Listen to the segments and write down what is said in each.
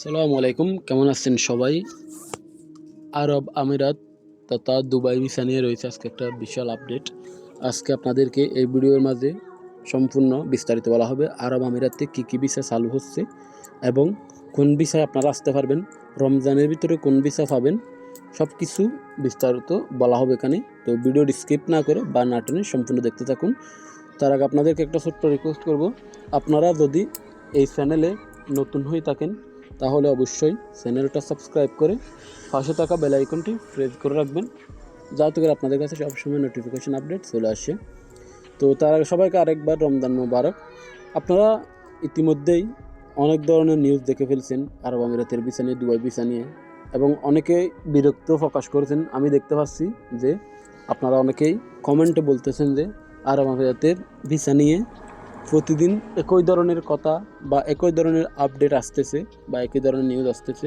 সালামু আলাইকুম, কেমন আছেন সবাই? আরব আমিরাত তথা দুবাই ভিসা নিয়ে রয়েছে আজকে একটা বিশাল আপডেট। আজকে আপনাদেরকে এই ভিডিওর মাঝে সম্পূর্ণ বিস্তারিত বলা হবে আরব আমিরাতে কী কী ভিসা চালু হচ্ছে এবং কোন ভিসায় আপনারা আসতে পারবেন, রমজানের ভিতরে কোন ভিসা পাবেন সব কিছু বিস্তারিত বলা হবে এখানে। তো ভিডিওটি স্কিপ না করে বা না টেনে সম্পূর্ণ দেখতে থাকুন। তার আগে আপনাদেরকে একটা ছোট্ট রিকোয়েস্ট করব। আপনারা যদি এই চ্যানেলে নতুন হয়ে থাকেন তাহলে অবশ্যই চ্যানেলটা সাবস্ক্রাইব করে পাশে থাকা বেল আইকনটি প্রেস করে রাখবেন, যাতে করে আপনাদের কাছে সবসময় নোটিফিকেশান আপডেট চলে আসে। তো তার সবাইকে আরেকবার রমজান মোবারক। আপনারা ইতিমধ্যেই অনেক ধরনের নিউজ দেখে ফেলছেন, আরব আমিরাতের ভিসা নিয়ে, দুবাই ভিসা নিয়ে, এবং অনেকে বিরক্ত প্রকাশ করেছেন। আমি দেখতে পাচ্ছি যে আপনারা অনেকেই কমেন্টে বলতেছেন যে আরব আমিরাতের ভিসা নিয়ে প্রতিদিন একই ধরনের কথা বা একই ধরনের আপডেট আসতেছে বা একই ধরনের নিউজ আসতেছে।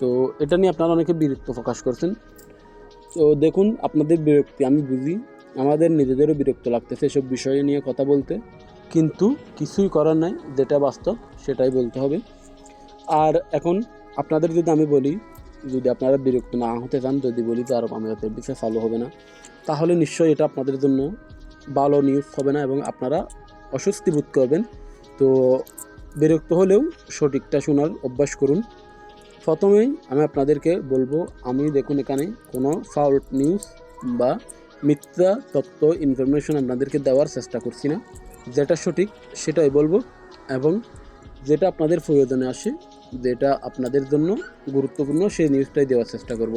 তো এটা নিয়ে আপনারা অনেকে বিরক্ত প্রকাশ করছেন। তো দেখুন, আপনাদের বিরক্তি আমি বুঝি, আমাদের নিজেদেরও বিরক্ত লাগতেছে এসব বিষয় নিয়ে কথা বলতে। কিন্তু কিছুই করার নাই, যেটা বাস্তব সেটাই বলতে হবে। আর এখন আপনাদের যদি আমি বলি, যদি আপনারা বিরক্ত না হতে চান, যদি বলি যে আরব আমিরাতের বিষয় চালু হবে না, তাহলে নিশ্চয়ই এটা আপনাদের জন্য ভালো নিউজ হবে না এবং আপনারা অস্বস্তি বোধ করবেন। তো বিরক্ত হলেও সঠিকটা শোনার অভ্যাস করুন। প্রথমেই আমি আপনাদেরকে বলব, আমি দেখুন এখানে কোনো ফাউল নিউজ বা মিথ্যা তথ্য ইনফরমেশন আপনাদেরকে দেওয়ার চেষ্টা করছি না। যেটা সঠিক সেটাই বলব এবং যেটা আপনাদের প্রয়োজনে আসে, যেটা আপনাদের জন্য গুরুত্বপূর্ণ সেই নিউজটাই দেওয়ার চেষ্টা করব।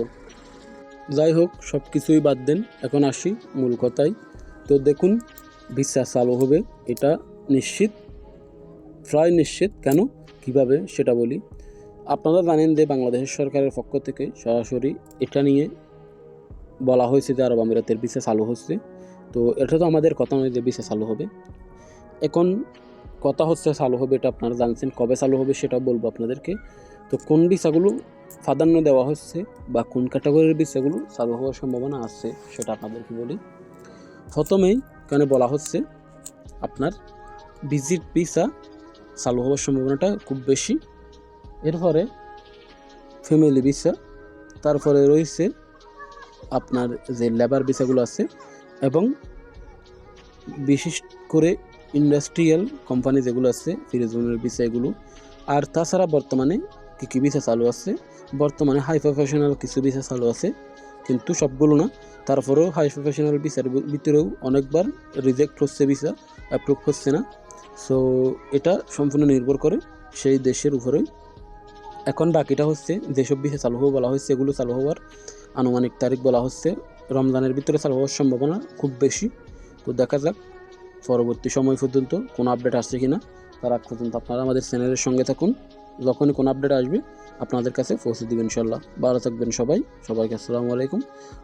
যাই হোক সব কিছুই বাদ দেন। এখন আসি মূল কথায়। তো দেখুন ভিসা চালু হবে, এটা নিশ্চিত, প্রায় নিশ্চিত। কেন? কীভাবে? সেটা বলি। আপনারা জানেন যে বাংলাদেশের সরকারের পক্ষ থেকে সরাসরি এটা নিয়ে বলা হয়েছে যে আরব আমিরাতের ভিসা চালু হচ্ছে। তো এটা তো আমাদের কথা নয় যে ভিসা চালু হবে। এখন কথা হচ্ছে চালু হবে, এটা আপনারা জানছেন। কবে চালু হবে সেটা বলব আপনাদেরকে। তো কোন ভিসাগুলো প্রাধান্য দেওয়া হচ্ছে বা কোন ক্যাটাগরির ভিসাগুলো চালু হওয়ার সম্ভাবনা আছে সেটা আপনাদেরকে বলি। প্রথমেই এখানে বলা হচ্ছে আপনার ভিজিট ভিসা চালু হওয়ার সম্ভাবনাটা খুব বেশি। এরপরে ফ্যামিলি ভিসা, তারপরে রয়েছে আপনার যে লেবার ভিসাগুলো আছে এবং বিশেষ করে ইন্ডাস্ট্রিয়াল কোম্পানি যেগুলো আছে ফিরিজনের ভিসা এগুলো। আর তাছাড়া বর্তমানে কী কী ভিসা চালু আছে? বর্তমানে হাই প্রফেশনাল কিছু ভিসা চালু আছে। কিন্তু সবগুলো না। তারপরেও হাই প্রফেশনাল ভিসার ভিতরেও অনেকবার রিজেক্ট হচ্ছে ভিসা অ্যাপ্রুভ হচ্ছে না। সো এটা সম্পূর্ণ নির্ভর করে সেই দেশের উপরেই। এখন বাকিটা হচ্ছে যেসব ভিসা চালু হবে বলা হচ্ছে, এগুলো চালু হওয়ার আনুমানিক তারিখ বলা হচ্ছে। রমজানের ভিতরে চালু হওয়ার সম্ভাবনা খুব বেশি। তো দেখা যাক পরবর্তী সময় পর্যন্ত কোনো আপডেট আসছে কি না তার আগ পর্যন্ত আপনারা আমাদের চ্যানেলের সঙ্গে থাকুন। যখনই কোনো আপডেট আসবে আপনাদের কাছে পৌঁছে দেবেন ইনশাল্লাহ ভালো থাকবেন সবাই। সবাইকে আসসালামু আলাইকুম।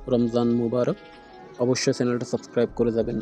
রমজান মুবারক। অবশ্যই চ্যানেলটা সাবস্ক্রাইব করে যাবেন।